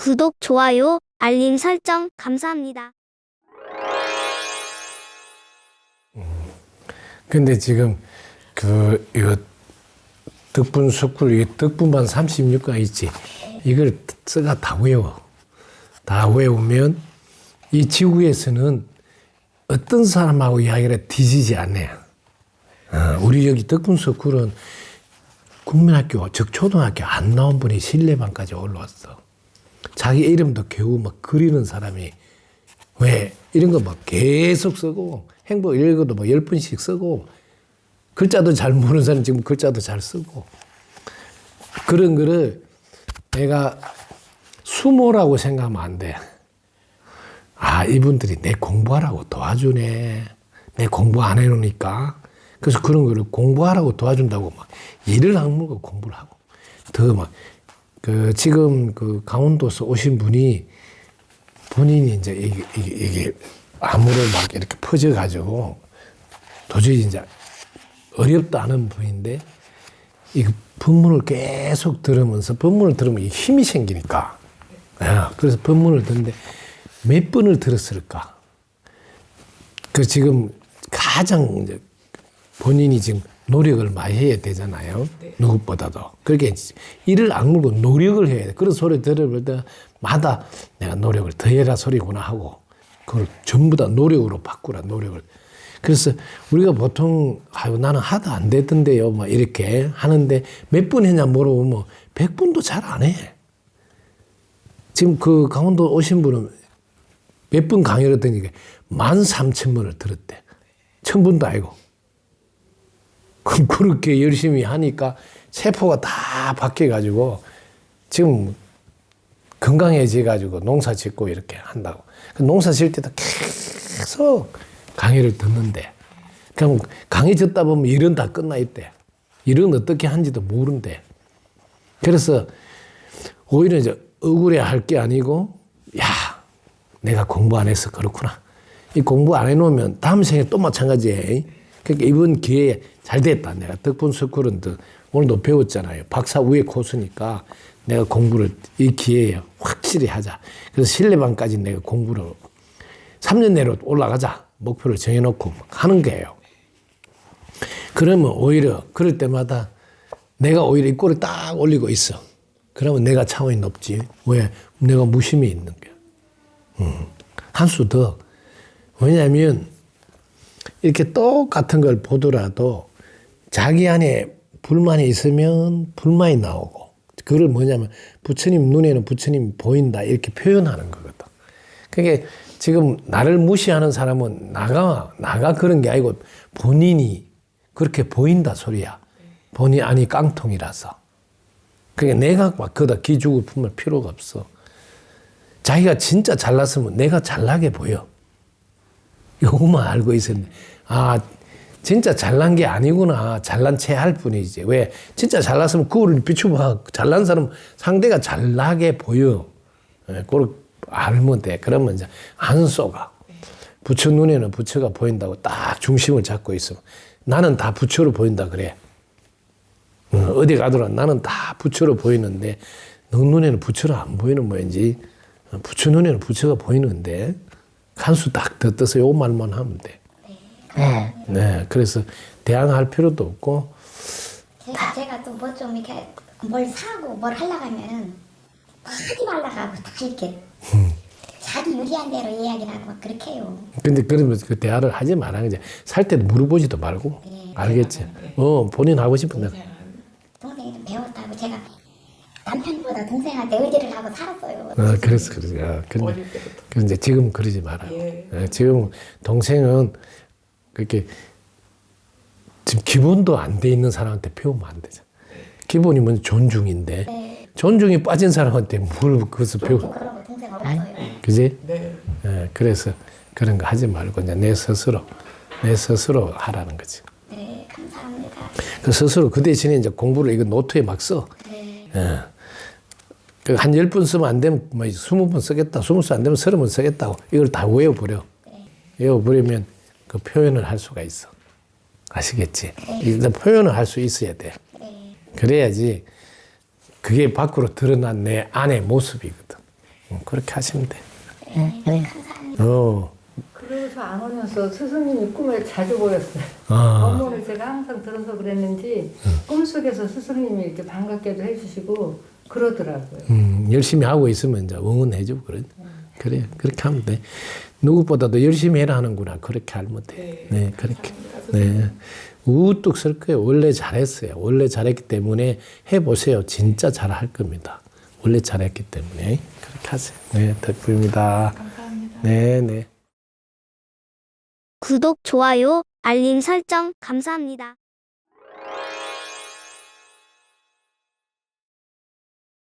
구독, 좋아요, 알림 설정 감사합니다. 근데 지금 그 이거 덕분 석굴 이 덕분반 36가 있지. 이걸 써가 다 외워. 다 외우면 이 지구에서는 어떤 사람하고 이야기를 뒤지지 않네요. 어, 우리 여기 덕분 석굴은 국민학교, 즉 초등학교 안 나온 분이 신뢰반까지 올라왔어. 자기 이름도 겨우 막 그리는 사람이 왜 이런 거 막 계속 쓰고 행복 읽어도 뭐열 번씩 쓰고 글자도 잘 모르는 사람 지금 글자도 잘 쓰고 그런 거를 내가 수모라고 생각하면 안 돼. 아 이분들이 내 공부하라고 도와주네. 내 공부 안 해놓으니까 그래서 그런 거를 공부하라고 도와준다고 막 일을 악물고 공부를 하고 더 막 그 지금 그 강원도에서 오신 분이 본인이 이제 이게, 이게, 이게 암호를 막 이렇게 퍼져가지고 도저히 이제 어렵다는 분인데 이 법문을 계속 들으면서 법문을 들으면 이 힘이 생기니까 야, 그래서 법문을 듣는데 몇 번을 들었을까? 그 지금 가장 본인이 지금 노력을 많이 해야 되잖아요. 누구보다도. 그렇게 이를 악물고 노력을 해야 돼. 그런 소리 들어볼 때마다 내가 노력을 더 해라 소리구나 하고 그걸 전부 다 노력으로 바꾸라, 노력을. 그래서 우리가 보통 아유 나는 하도 안 됐던데요. 막 이렇게 하는데 몇 분 했냐 물어보면 백 분도 잘 안 해. 지금 그 강원도 오신 분은 몇 분 강의를 했더니 만 삼천 번을 들었대. 천 분도 아니고. 그렇게 열심히 하니까 세포가 다 바뀌어가지고 지금 건강해져가지고 농사 짓고 이렇게 한다고. 그 농사 질 때도 계속 강의를 듣는데 그럼 강의 듣다 보면 일은 다 끝나 있대. 일은 어떻게 하는지도 모른대. 그래서 오히려 이제 억울해 할 게 아니고 야 내가 공부 안 해서 그렇구나. 이 공부 안 해놓으면 다음 생에 또 마찬가지해. 그러니까 이번 기회에 잘 됐다. 내가 덕분 스쿨은 또 오늘도 배웠잖아요. 박사 위에 코스니까 내가 공부를 이 기회에 확실히 하자. 그래서 신뢰반까지 내가 공부를 3년 내로 올라가자. 목표를 정해놓고 하는 거예요. 그러면 오히려 그럴 때마다 내가 오히려 이 꼴을 딱 올리고 있어. 그러면 내가 차원이 높지. 왜? 내가 무심히 있는 거야. 음. 한수 더. 왜냐하면 이렇게 똑같은 걸 보더라도 자기 안에 불만이 있으면 불만이 나오고 그걸 뭐냐면 부처님 눈에는 부처님이 보인다 이렇게 표현하는 거거든. 그게 지금 나를 무시하는 사람은 나가 나가 그런 게 아니고 본인이 그렇게 보인다 소리야. 본인 아니 깡통이라서. 그게 내가 막 거다 기죽을 품을 필요가 없어. 자기가 진짜 잘났으면 내가 잘나게 보여. 요것만 알고 있었는데, 아, 진짜 잘난 게 아니구나. 잘난 체할 뿐이지. 왜? 진짜 잘났으면 그거를 비추봐. 잘난 사람 상대가 잘나게 보여. 예, 그걸 알면 돼. 그러면 이제 안 쏘가. 부처 눈에는 부처가 보인다고 딱 중심을 잡고 있으면 나는 다 부처로 보인다 그래. 어, 어디 가더라도 나는 다 부처로 보이는데 너 눈에는 부처로 안 보이는 모양이지. 어, 부처 눈에는 부처가 보이는데 한수 딱 더 떠서 요 말만 하면 돼. 네. 네, 그래서 대항할 필요도 없고 제가, 제가 또 뭐 좀 이렇게 뭘 사고 뭘 하려고 하면은 하지 말라고 하고 다 이렇게 자기 유리한 대로 이야기를 하고 막 그렇게 해요. 근데 그러면 그 대화를 하지 말아 이제 살 때도 물어보지도 말고 네. 알겠지? 어 본인 하고 싶은 대로 동생이 좀 배웠다고 제가 남편보다 동생한테 의지를 하고 살았어요. 어, 그래서 그러지. 아, 근데, 근데 지금 그러지 마라. 예, 지금 동생은 그렇게 지금 기본도 안 돼 있는 사람한테 배우면 안 되잖아. 기본이 뭔 존중인데 존중이 빠진 사람한테 뭘 그것을 배우? 그러고 동생 없어요. 그지? 예, 그래서 그런 거 하지 말고 이제 내 스스로 내 스스로 하라는 거지. 네, 감사합니다. 그 스스로 그 대신에 이제 공부를 이거 노트에 막 써. 네. 예. 그한 열번 쓰면 안 되면 뭐 스무 번 쓰겠다. 스무 번안 되면 서른 번 쓰겠다고. 이걸 다 외워버려. 외워버리면 그 표현을 할 수가 있어. 아시겠지? 일단 표현을 할 수 있어야 돼. 그래야지 그게 밖으로 드러난 내 안의 모습이거든. 어, 그렇게 하시면 돼. 네, 감사합니다. 어, 그러고서 안 오면서 스승님이 꿈에 자주 보였어요. 아, 업무를 제가 항상 들어서 그랬는지 꿈속에서 스승님이 이렇게 반갑게도 해주시고 그러더라고요. 음, 열심히 하고 있으면 이제 응원해주고 그래. 그래, 그렇게 하면 돼. 누구보다도 열심히 해라 하는구나. 그렇게 알면 돼. 네, 그렇게. 네. 우뚝 설 거예요. 원래 잘했어요. 원래 잘했기 때문에 해보세요. 진짜 잘할 겁니다. 원래 잘했기 때문에. 그렇게 하세요. 네, 덕분입니다. 감사합니다. 네, 네. 구독, 좋아요, 알림 설정 감사합니다.